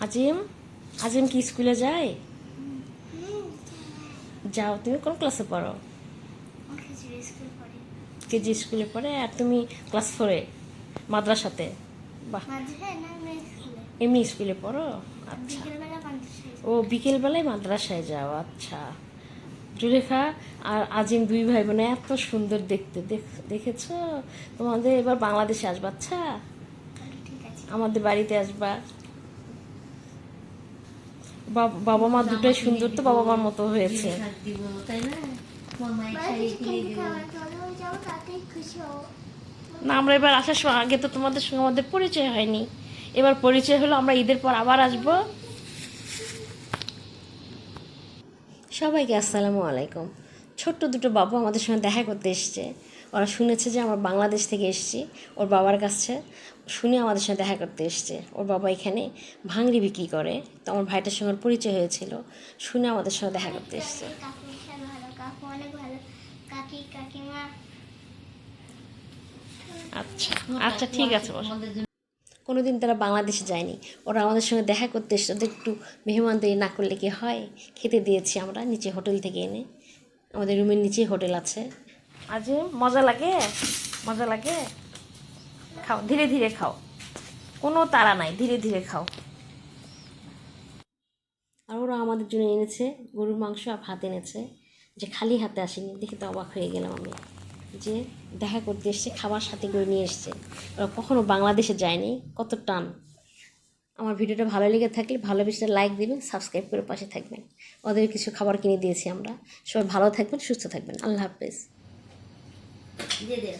আজিম আজিম কি স্কুলে যায়? যাও, তুমি কোন ক্লাসে পড়ো? কেজি স্কুলে পড়ে আর তুমি ক্লাস ফোরে মাদ্রাসাতে? এমনি স্কুলে পড়ো? আচ্ছা। ও, বিকেলবেলায় মাদ্রাসায় যাও আচ্ছা। জুলেখা আর আজিম দুই ভাই বোনে এত সুন্দর দেখতে, দেখ- দেখেছ? তোমাদের এবার বাংলাদেশে আসবা আচ্ছা? আমাদের বাড়িতে আসবা। বাব- মা দুটোই সুন্দর তো বাবা মার মতো হয়েছে। না, আমরা এবার আসার সময়, আগে তো তোমাদের সঙ্গে আমাদের পরিচয় হয়নি। এবার পরিচয় হলো, আমরা ঈদের পর আবার আসব। সবাইকে আসসালামু আলাইকুম। ছোট্ট দুটো বাবু আমাদের সঙ্গে দেখা করতে এসছে। ওরা শুনেছে যে আমরা বাংলাদেশ থেকে এসেছি, ওর বাবার কাছে শুনে আমাদের সঙ্গে দেখা করতে এসছে। ওর বাবা এখানে ভাঙড়ি বিক্রি করে, তো আমার ভাইটার সঙ্গে পরিচয় হয়েছিল, শুনে আমাদের সঙ্গে দেখা করতে এসছে। আচ্ছা আচ্ছা ঠিক আছে জন্য কোনোদিন তারা বাংলাদেশে যায়নি। ওরা আমাদের সঙ্গে দেখা করতে এসে ওদের একটু মেহমানদারি না করলে কি হয়? খেতে দিয়েছি আমরা, নিচে হোটেল থেকে এনে। আমাদের রুমের নিচেই হোটেল আছে। আজ মজা লাগে মজা লাগে। খাও, ধীরে ধীরে খাও। কোনো তাড়া নাই, ধীরে ধীরে খাও। আর ওরা আমাদের জন্য এনেছে, গরুর মাংস আর ভাত এনেছে। যে খালি হাতে আসেনি, দেখে তো অবাক হয়ে গেলাম আমি। যে দেখা করতে এসছে, খাবার সাথে করে নিয়ে এসছে। ওরা কখনো বাংলাদেশে যায়নি, কত টান। আমার ভিডিওটা ভালো লেগে থাকলে ভালোবেসে লাইক দিবেন, সাবস্ক্রাইব করে পাশে থাকবেন। ওদের কিছু খাবার কিনে দিয়েছি আমরা। সবাই ভালো থাকবেন, সুস্থ থাকবেন। আল্লাহ হাফেজ। 你这